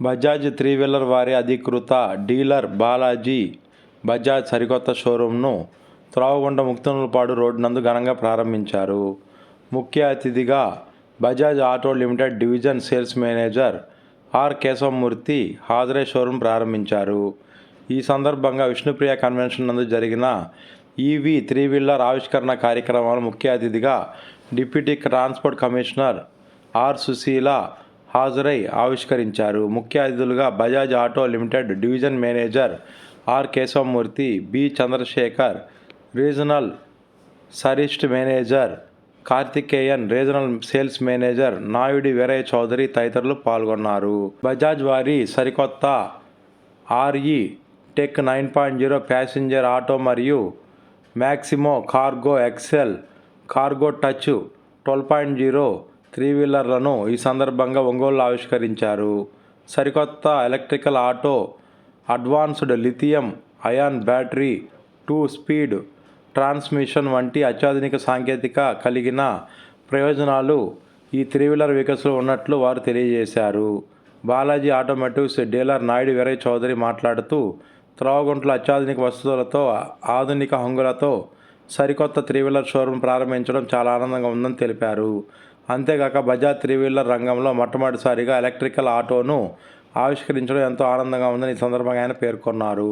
Bajaj three wheeler వారి అధికృత dealer Balaji Bajaj సరికొత్త షోరూంను Throvagunta ముక్తనులపాడు road నందు ఘనంగా ప్రారంభించారు. ముఖ్య అతిథిగా Bajaj auto limited division sales manager R Keshavamurthy హాజరే showroom ప్రారంభించారు. ఈ సందర్భంగా విష్ణుప్రియ కన్వెన్షన్ నందు జరిగిన ఈవీ త్రీ వీలర్ ఆవిష్కరణ కార్యక్రమాలు ముఖ్య అతిథిగా deputy transport commissioner R Sushila హాజరై ఆవిష్కరించారు. ముఖ్య అతిథులుగా Bajaj auto limited division manager R Keshavamurthy B Chandrasekhar regional సరిస్ట్ manager Karthikeyan regional sales manager Naidu Veeraiah Chowdary తదితరులు పాల్గొన్నారు. బజాజ్ వారి సరికొత్త RE tech nine point zero passenger auto మరియు Maxima cargo excel cargo touch twelve point zero three వీలర్లను ఈ సందర్భంగా ఒంగోలు ఆవిష్కరించారు. సరికొత్త electrical auto advanced lithium ion battery two speed transmission వంటి అత్యాధునిక సాంకేతిక కలిగిన ప్రయోజనాలు ఈ త్రీ వీలర్ వెహికల్స్లో ఉన్నట్లు వారు తెలియజేశారు. బాలాజీ ఆటోమేటివ్స్ డీలర్ నాయుడు వీరయ్య చౌదరి మాట్లాడుతూ త్రోవగుంట్లో అత్యాధునిక వస్తువులతో ఆధునిక హంగులతో సరికొత్త త్రీ వీలర్ షోరూమ్ ప్రారంభించడం చాలా ఆనందంగా ఉందని తెలిపారు. అంతేగాక బజాజ్ త్రీ వీలర్ రంగంలో మొట్టమొదటిసారిగా ఎలక్ట్రికల్ ఆటోను ఆవిష్కరించడం ఎంతో ఆనందంగా ఉందని ఈ సందర్భంగా ఆయన పేర్కొన్నారు.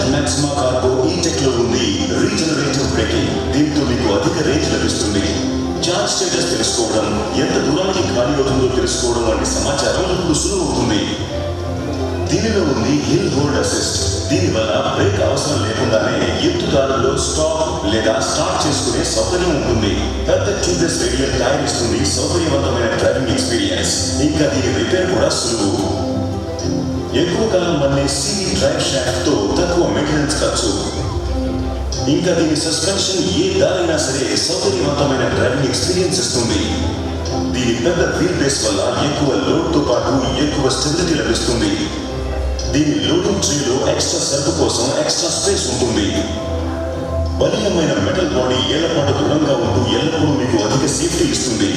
బజాజ్ మాక్సిమా కార్గో ఈ టెక్లో ఉంది. రీజనరేటివ్ బ్రేకింగ్ దీంతో మీకు అధిక రేంజ్ లభిస్తుంది. చార్జ్ స్టేటస్ తెలుసుకోవడం ఎంత దూరానికి ఖాళీ అవుతుందో తెలుసుకోవడం వంటి సమాచారం ఇప్పుడు సులువవుతుంది దీనిలో ఉంది హిల్ హోల్డ్ అసిస్ట్ దీనివల్ల బ్రేక్ అవసరం లేకుండానే ఎత్తుదారుల్లో స్టాప్ లేదా స్టార్ట్ చేసుకునే సౌకర్యం ఉంటుంది. పెద్ద ట్యూబ్లెస్ రేడియల్ టైర్ ఇస్తుంది సౌకర్యవంతమైన డ్రైవింగ్ ఎక్స్పీరియన్స్ ఇంకా దీని రిపేర్ కూడా సులువు. ఎక్కువ కాలం మళ్ళీ సివి డ్రైవ్ షాఫ్ట్తో తక్కువ మెయింటెనెన్స్ ఖర్చు. ఇంకా దీని సస్పెన్షన్ ఏ దారైనా సరే సౌకర్యవంతమైన డ్రైవింగ్ ఎక్స్పీరియన్స్ ఇస్తుంది. దీని పెద్ద వీల్ బేస్ వల్ల ఎక్కువ లోడ్తో పాటు ఎక్కువ స్టెబిలిటీ లభిస్తుంది. దీని లోడింగ్ ట్రీలో ఎక్స్ట్రా సరుకు కోసం ఎక్స్ట్రా స్పేస్ ఉంటుంది. బలీయమైన మెటల్ బాడీ ఏళ్ళపాటు దృఢంగా ఉంటూ ఎల్లప్పుడూ మీకు అధిక సేఫ్టీ ఇస్తుంది.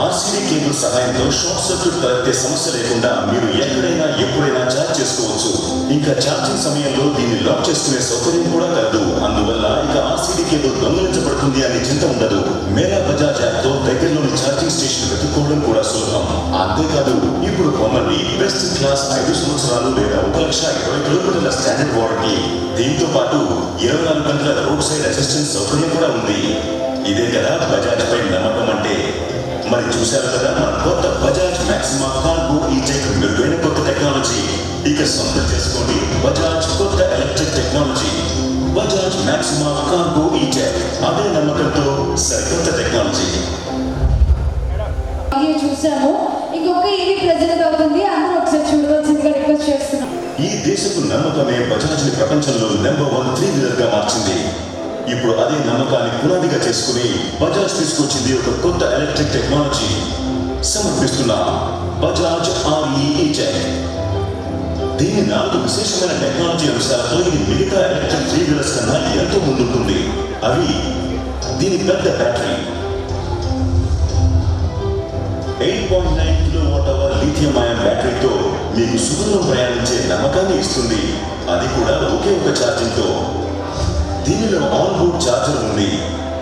ఆర్సీడీ కేబుల్ సహాయంతో షార్ట్ సర్క్యూట్ తలెత్తే సమస్య లేకుండా మీరు ఎక్కడైనా ఎప్పుడైనా ఛార్జ్ చేసుకోవచ్చు ఇంకా ఛార్జింగ్ సమయంలో దీన్ని లాక్ చేసుకునే సౌకర్యం కూడా కలదు అందువల్ల ఇక ఆర్సీడీ కేబుల్ దొంగలించబడుతుంది అనే చింత ఉండదు మేరా బజాజ్ యాప్తో దగ్గరలోని ఛార్జింగ్ స్టేషన్ వెతుక్కోవడం కూడా సులభం అంతేకాదు ఇప్పుడు పొమ్మని బెస్ట్ క్లాస్ ఐదు సంవత్సరాలు లేదా ఒక లక్ష ఇరవై కిలోమీటర్ల స్టాండర్డ్ వారంటీ దీంతో పాటు ఇరవై నాలుగు గంటల రోడ్ సైడ్ అసిస్టెన్స్ సౌకర్యం కూడా ఉంది ఇదే కదా బజాజ్ పై నమ్మకం అంటే మరి చూశారు కదా? మన కొత్త Bajaj Maxima cargo E tech మెరుగైన కొత్త టెక్నాలజీ ఇక సొంతం చేసుకోండి. బజాజ్ కొత్త electric technology Bajaj Maxima cargo E tech అదే నమ్మకంతో సరికొత్త టెక్నాలజీ చూసాము ఇంకొక ఏవి ప్రెజెంట్ అవుతుంది అందరూ ఒకసారి చూడవలసిందిగా రిక్వెస్ట్ చేస్తున్నాం. ఈ దేశపు నమ్మకమే బజాజ్ని ప్రపంచంలో నెంబర్ వన్ త్రీ వీలర్గా మార్చింది. ఇప్పుడు అదే నమ్మకాన్ని పునాదిగా చేసుకుని బజాజ్ తీసుకొచ్చింది ఒక కొత్త ఎలక్ట్రిక్ టెక్నాలజీ. సమర్పిస్తున్న బజాజ్ ఆర్ఈఈ టెక్ దీని నాలుగు విశేషమైన టెక్నాలజీ అంశాలతో ఇది మిగతా ఎలక్ట్రిక్ త్రీ వీలర్స్ కన్నా ఎంతో ముందుంటుంది. అవి దీని పెద్ద battery. Eight point nine kilowatt hour lithium ion బ్యాటరీతో మీకు సుదూరం ప్రయాణించే నమ్మకాన్ని ఇస్తుంది. అది కూడా ఒకే ఒక ఛార్జింగ్తో. దీనిలో ఆన్ బోర్డ్ ఛార్జర్ ఉంది.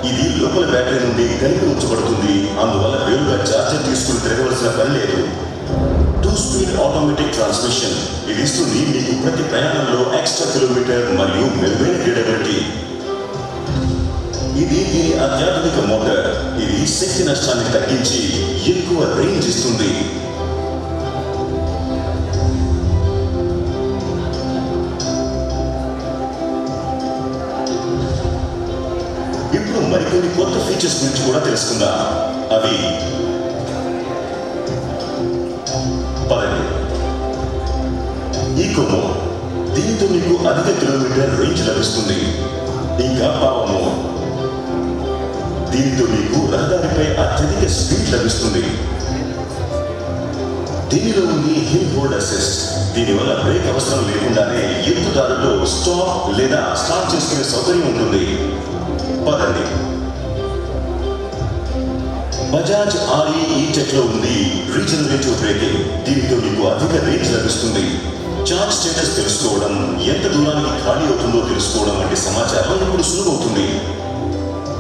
ఇది లోపల బ్యాటరీ నుండి కలిపి ఉంచబడుతుంది. అందువల్ల వేరుగా ఛార్జర్ తీసుకుని తిరగవలసిన పని లేదు. టూ స్పీడ్ ఆటోమేటిక్ ట్రాన్స్మిషన్ ఇది ఇస్తుంది మీకు ప్రతి ప్రయాణంలో ఎక్స్ట్రా కిలోమీటర్ మరియు మెరుగైన రీడబిలిటీ ఇది దీని అత్యాధునిక మోటార్ ఇది శక్తి నష్టాన్ని తగ్గించి ఎక్కువ రేంజ్ ఇస్తుంది. మరికొన్ని కొత్త ఫీచర్స్ గురించి కూడా తెలుసుకుందాం. అవి పదండి. ఈ మోడ్ దీంతో మీకు అధిక కిలోమీటర్ రేంజ్ లభిస్తుంది. ఇంకా పవర్ దీంతో దీనితో మీకు రహదారిపై అత్యధిక స్పీడ్ లభిస్తుంది. దీనిలో ఉంది హిల్ హోల్డ్ అసిస్ట్. దీనివల్ల బ్రేక్ అవసరం లేకుండానే ఎత్తుదారులు స్టాప్ లేదా స్టార్ట్ చేసుకునే సౌకర్యం ఉంటుంది. గొప్పదండి బజాజ్ ఆర్ఈ ఈ టెక్లో ఉంది రీజనరేటివ్ బ్రేకింగ్. దీనితో మీకు అధిక రేంజ్ లభిస్తుంది. చార్జ్ స్టేటస్ తెలుసుకోవడం ఎంత దూరానికి ఖాళీ అవుతుందో తెలుసుకోవడం వంటి సమాచారం ఇప్పుడు సులువవుతుంది.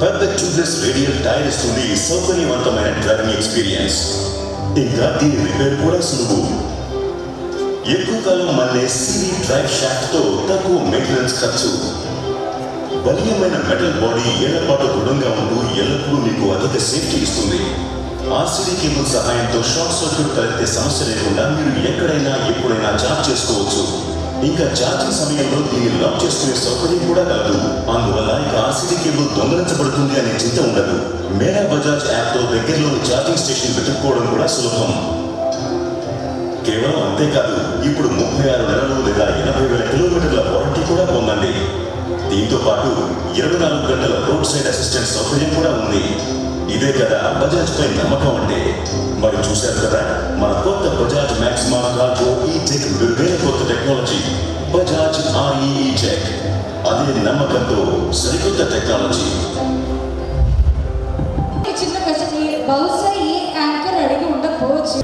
పెద్ద ట్యూబ్లెస్ రేడియల్ టైర్ ఇస్తుంది. సౌకర్యవంతమైన డ్రైవింగ్ ఎక్స్పీరియన్స్. ఇంకా దీని రిపేర్ కూడా సులువు. ఎక్కువ కాలం మళ్ళీ సిరీ డ్రైవ్ షాఫ్ట్తో తక్కువ మెయింటెనెన్స్ ఖర్చు. బలీయమైన మెటల్ బాడీ ఏళ్ళపాటు దృఢంగా ఉంటూ ఎల్లప్పుడూ మీకు అధిక సేఫ్టీ ఇస్తుంది. ఆర్సీడీ కేబుల్ సహాయంతో షార్ట్ సర్క్యూట్ తలెత్తే సమస్య లేకుండా మీరు ఎక్కడైనా ఎప్పుడైనా చార్జ్ చేసుకోవచ్చు. ఇంకా ఛార్జింగ్ సమయంలో దీన్ని లాక్ చేసుకునే సౌకర్యం కూడా కాదు అందువల్ల ఇక ఆర్సీడీ కేబుల్ దొంగలించబడుతుంది అనే చింత ఉండదు. మేరా బజాజ్ యాప్తో దగ్గరలోని ఛార్జింగ్ స్టేషన్ వెతుక్కోవడం కూడా సులభం. కేవలం అంతేకాదు ఇప్పుడు ముప్పై ఆరు నెలలు లేదా ఎనభై వేల కిలోమీటర్ల వారంటీ కూడా పొందండి. దీంతో పాటు ఇరవై నాలుగు గంటల రోడ్ సైడ్ అసిస్టెంట్ సౌకర్యం కూడా ఉంది. ఇదే కదా బజాజ్ పై నమ్మకం అంటే. మరి చూశారు కదా మన కొత్త Bajaj Maxima cargo E tech కొత్త టెక్నాలజీ బజాజ్ ఆర్ఈ టెక్. అదే నమ్మకంతో సరికొత్త టెక్నాలజీ చిన్న బహుశా ఈ యాంకర్ అడిగి ఉండకపోవచ్చు.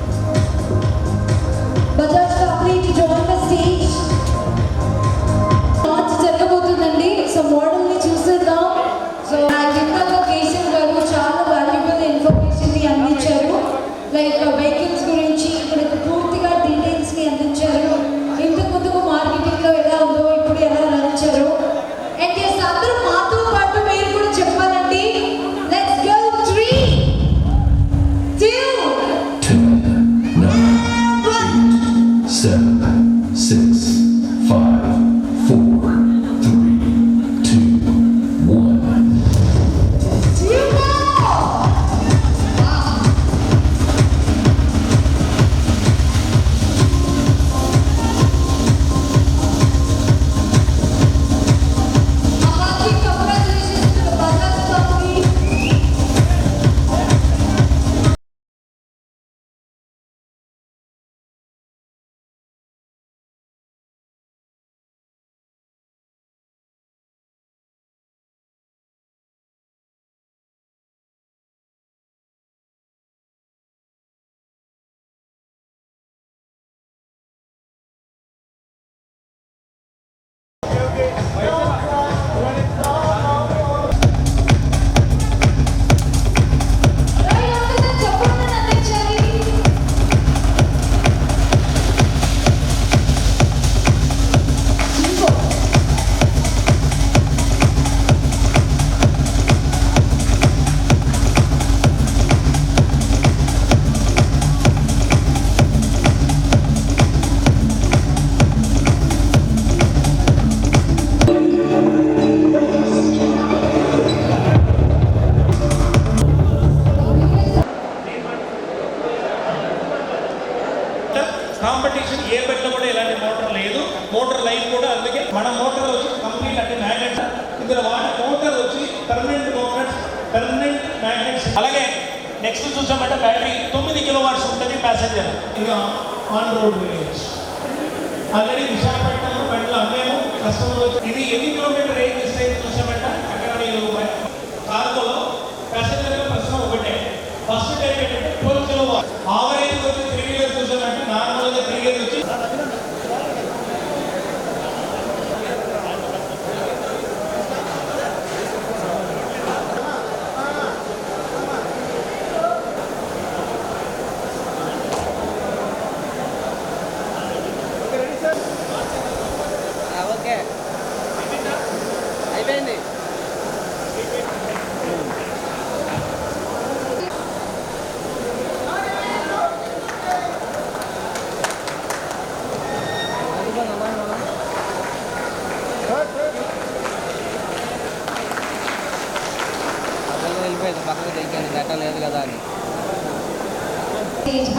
చూసామంటే బ్యాటరీ తొమ్మిది కిలో వాట్స్ ఉంటుంది ప్యాసింజర్. ఇక on road variance already Visakhapatnam బండ్లు అమ్మేము కస్టమర్ ఇది ఎన్ని కిలోమీటర్ రేంజ్ ఇస్తాయి చూసామంట అక్కడ మీరు కార్లో ప్యాసింజర్ ప్రశ్న ఒకటే. ఫస్ట్ టైం ఏంటంటే ట్వెల్వ్ కిలో ఆవరేజ్ వచ్చి త్రీ ఇయర్స్ చూసామంటే నార్మల్గా త్రీ ఇయర్స్ వచ్చి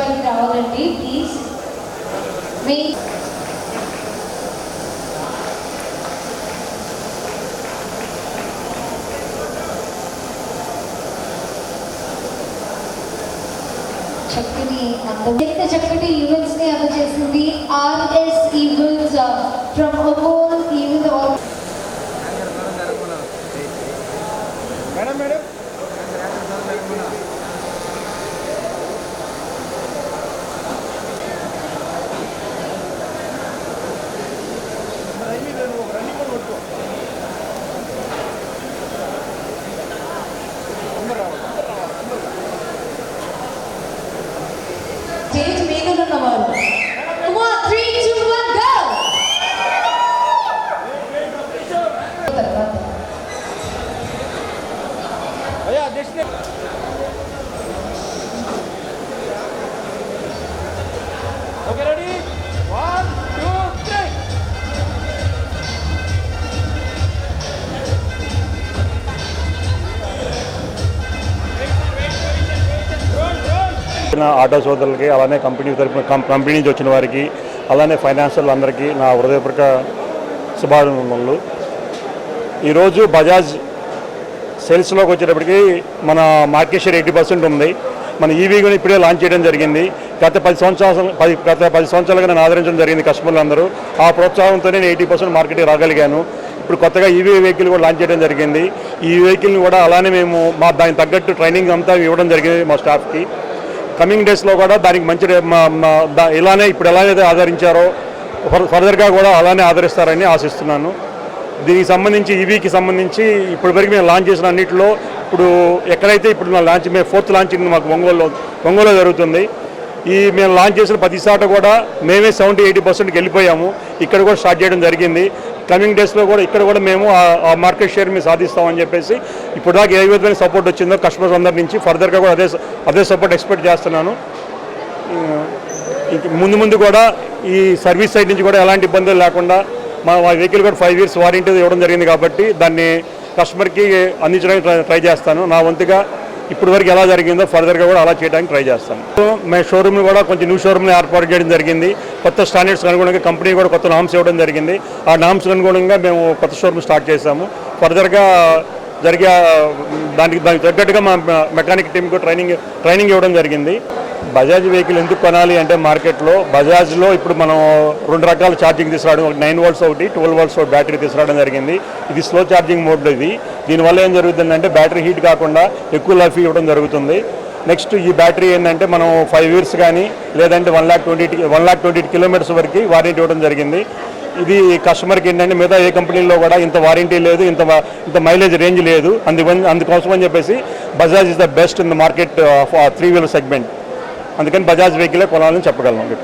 లోపలికి రావాలండి ప్లీజ్ మీ చక్కని ఎంత చక్కటి ఈవెంట్స్ని అందజేసింది RS events from whole event వచ్చిన ఆటో సోదరులకి అలానే కంపెనీ తరపున కంపెనీ నుంచి వచ్చిన వారికి అలానే ఫైనాన్షియల్ అందరికీ నా హృదయపూర్వక శుభాభినందనలు. ఈరోజు బజాజ్ సేల్స్లోకి వచ్చేటప్పటికి మన మార్కెట్ షేర్ ఎయిటీ పర్సెంట్ ఉంది. మన ఈవీ కూడా ఇప్పుడే లాంచ్ చేయడం జరిగింది. గత పది సంవత్సరాలు పది గత పది సంవత్సరాలుగా నేను ఆదరించడం జరిగింది కస్టమర్లందరూ ఆ ప్రోత్సాహంతో నేను ఎయిటీ పర్సెంట్ మార్కెట్కి రాగలిగాను. ఇప్పుడు కొత్తగా ఈవీ వెహికల్ కూడా లాంచ్ చేయడం జరిగింది. ఈ వెహికల్ని కూడా అలానే మేము మా దానికి తగ్గట్టు ట్రైనింగ్ అంతా ఇవ్వడం జరిగింది మా స్టాఫ్కి. కమింగ్ డేస్లో కూడా దానికి మంచి రే- మా- ఇలానే ఇప్పుడు ఎలాగైతే ఆదరించారో ఫర్- ఫర్దర్గా కూడా అలానే ఆదరిస్తారని ఆశిస్తున్నాను. దీనికి సంబంధించి ఈవీకి సంబంధించి ఇప్పటివరకు మేము లాంచ్ చేసిన అన్నింటిలో ఇప్పుడు ఎక్కడైతే ఇప్పుడు నా లాంచ్ మేము ఫోర్త్ లాంచింగ్ మాకు ఒంగోలులో ఒంగోలులో జరుగుతుంది. ఈ మేము లాంచ్ చేసిన ప్రతి సాట కూడా మేమే సెవెంటీ ఎయిటీ పర్సెంట్కి వెళ్ళిపోయాము. ఇక్కడ కూడా స్టార్ట్ చేయడం జరిగింది. కమింగ్ డేస్లో కూడా ఇక్కడ కూడా మేము ఆ- మార్కెట్ షేర్ మేము సాధిస్తామని చెప్పేసి ఇప్పుడు దాకా ఏ విధమైన సపోర్ట్ వచ్చిందో కస్టమర్స్ అందరి నుంచి ఫర్దర్గా కూడా అదే అదే సపోర్ట్ ఎక్స్పెక్ట్ చేస్తున్నాను. ముందు ముందు కూడా ఈ సర్వీస్ సైడ్ నుంచి కూడా ఎలాంటి ఇబ్బందులు లేకుండా మా వెహికల్ కూడా ఫైవ్ ఇయర్స్ వారంటీ ఇవ్వడం జరిగింది కాబట్టి దాన్ని కస్టమర్కి అందించడానికి ట్రై చేస్తాను. నా వంతుగా ఇప్పుడు వరకు ఎలా జరిగిందో ఫర్దర్గా కూడా అలా చేయడానికి ట్రై చేస్తాను. సో మేము షోరూమ్ని కూడా కొంచెం న్యూ షోరూమ్ని ఏర్పాటు చేయడం జరిగింది. కొత్త స్టాండర్డ్స్ అనుగుణంగా కంపెనీ కూడా కొత్త నామ్స్ ఇవ్వడం జరిగింది. ఆ నామ్స్ అనుగుణంగా మేము కొత్త షోరూమ్ స్టార్ట్ చేశాము. ఫర్దర్గా జరిగే దానికి దానికి తగ్గట్టుగా మా మెకానిక్ టీంకు ట్రైనింగ్ ట్రైనింగ్ ఇవ్వడం జరిగింది. బజాజ్ వెహికల్ ఎందుకు కొనాలి అంటే మార్కెట్లో బజాజ్లో ఇప్పుడు మనం రెండు రకాల ఛార్జింగ్ తీసుకురావడం. ఒకటి నైన్ వోల్ట్స్ ఒకటి ట్వెల్వ్ వోల్ట్స్ ఒకటి బ్యాటరీ తీసుకురావడం జరిగింది. ఇది స్లో ఛార్జింగ్ మోడ్లో ఇది. దీనివల్ల ఏం జరుగుతుందంటే బ్యాటరీ హీట్ కాకుండా ఎక్కువ లైఫ్ ఇవ్వడం జరుగుతుంది. నెక్స్ట్ ఈ బ్యాటరీ ఏంటంటే మనం ఫైవ్ ఇయర్స్ కానీ లేదంటే one lakh twenty one lakh twenty kilometres వరకు వారంటీ ఇవ్వడం జరిగింది. ఇది కస్టమర్కి ఏంటంటే మిగతా ఏ కంపెనీలో కూడా ఇంత వారంటీ లేదు ఇంత ఇంత మైలేజ్ రేంజ్ లేదు. అందుకని అందుకోసం అని చెప్పేసి Bajaj is the best in the market three wheeler segment అందుకని బజాజ్ వెహికలే కొనాలని చెప్పగలను.